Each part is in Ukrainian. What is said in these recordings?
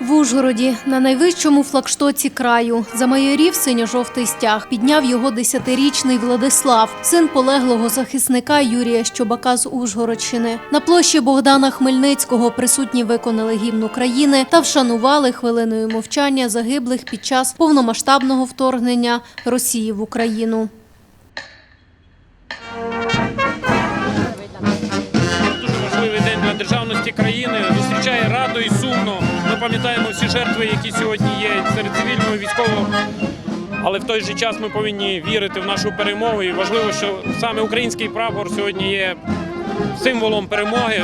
В Ужгороді на найвищому флагштоці краю замайорів синьо-жовтий стяг. Підняв його десятирічний Владислав, син полеглого захисника Юрія Щобака з Ужгородщини. На площі Богдана Хмельницького присутні виконали гімн України та вшанували хвилиною мовчання загиблих під час повномасштабного вторгнення Росії в Україну. Пам'ятаємо всі жертви, які сьогодні є серед цивільного і військового. Але в той же час ми повинні вірити в нашу перемогу. І важливо, що саме український прапор сьогодні є символом перемоги,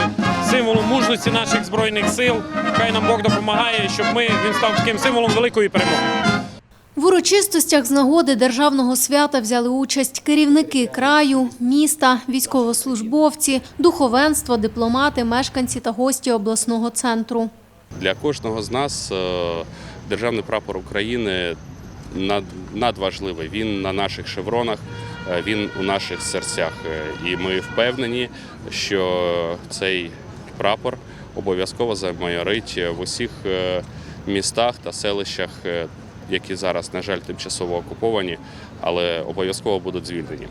символом мужності наших збройних сил. Хай нам Бог допомагає, щоб ми він став таким символом великої перемоги. В урочистостях з нагоди державного свята взяли участь керівники краю, міста, військовослужбовці, духовенство, дипломати, мешканці та гості обласного центру. Для кожного з нас е, державний прапор України надважливий. Він на наших шевронах, е, він у наших серцях. Е, І ми впевнені, що цей прапор обов'язково замайорить в усіх містах та селищах, які зараз, на жаль, тимчасово окуповані, але обов'язково будуть звільнені.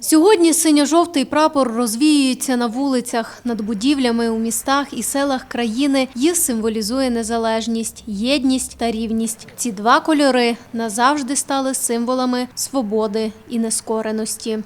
Сьогодні синьо-жовтий прапор розвіюється на вулицях, над будівлями у містах і селах країни. Їх символізує незалежність, єдність та рівність. Ці два кольори назавжди стали символами свободи і нескореності.